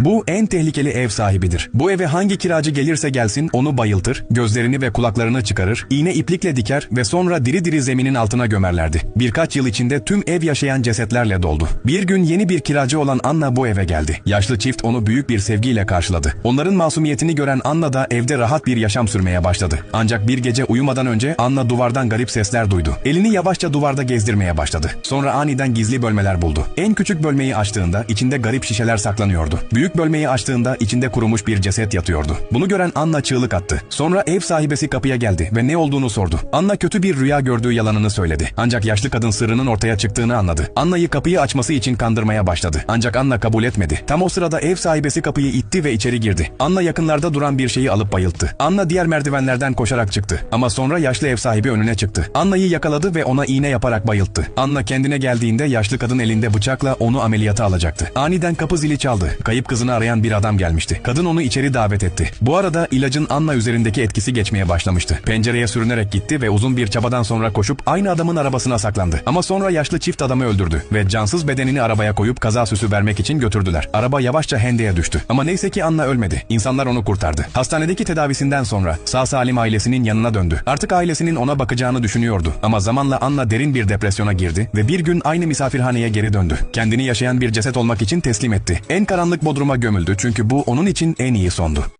Bu en tehlikeli ev sahibidir. Bu eve hangi kiracı gelirse gelsin onu bayıltır, gözlerini ve kulaklarını çıkarır, iğne iplikle diker ve sonra diri diri zeminin altına gömerlerdi. Birkaç yıl içinde tüm ev yaşayan cesetlerle doldu. Bir gün yeni bir kiracı olan Anna bu eve geldi. Yaşlı çift onu büyük bir sevgiyle karşıladı. Onların masumiyetini gören Anna da evde rahat bir yaşam sürmeye başladı. Ancak bir gece uyumadan önce Anna duvardan garip sesler duydu. Elini yavaşça duvarda gezdirmeye başladı. Sonra aniden gizli bölmeler buldu. En küçük bölmeyi açtığında içinde garip şişeler saklanıyordu. Büyük bölmeyi açtığında içinde kurumuş bir ceset yatıyordu. Bunu gören Anna çığlık attı. Sonra ev sahibesi kapıya geldi ve ne olduğunu sordu. Anna kötü bir rüya gördüğü yalanını söyledi. Ancak yaşlı kadın sırrının ortaya çıktığını anladı. Anna'yı kapıyı açması için kandırmaya başladı. Ancak Anna kabul etmedi. Tam o sırada ev sahibesi kapıyı itti ve içeri girdi. Anna yakınlarda duran bir şeyi alıp bayılttı. Anna diğer merdivenlerden koşarak çıktı. Ama sonra yaşlı ev sahibi önüne çıktı. Anna'yı yakaladı ve ona iğne yaparak bayılttı. Anna kendine geldiğinde yaşlı kadın elinde bıçakla onu ameliyata alacaktı. Aniden kapı zili çaldı. Kayıp kızını arayan bir adam gelmişti. Kadın onu içeri davet etti. Bu arada ilacın Anna üzerindeki etkisi geçmeye başlamıştı. Pencereye sürünerek gitti ve uzun bir çabadan sonra koşup aynı adamın arabasına saklandı. Ama sonra yaşlı çift adamı öldürdü ve cansız bedenini arabaya koyup kaza süsü vermek için götürdüler. Araba yavaşça hendeye düştü. Ama neyse ki Anna ölmedi. İnsanlar onu kurtardı. Hastanedeki tedavisinden sonra sağ salim ailesinin yanına döndü. Artık ailesinin ona bakacağını düşünüyordu. Ama zamanla Anna derin bir depresyona girdi ve bir gün aynı misafirhaneye geri döndü. Kendini yaşayan bir ceset olmak için teslim etti. En karanlık gömüldü çünkü bu onun için en iyi sondu.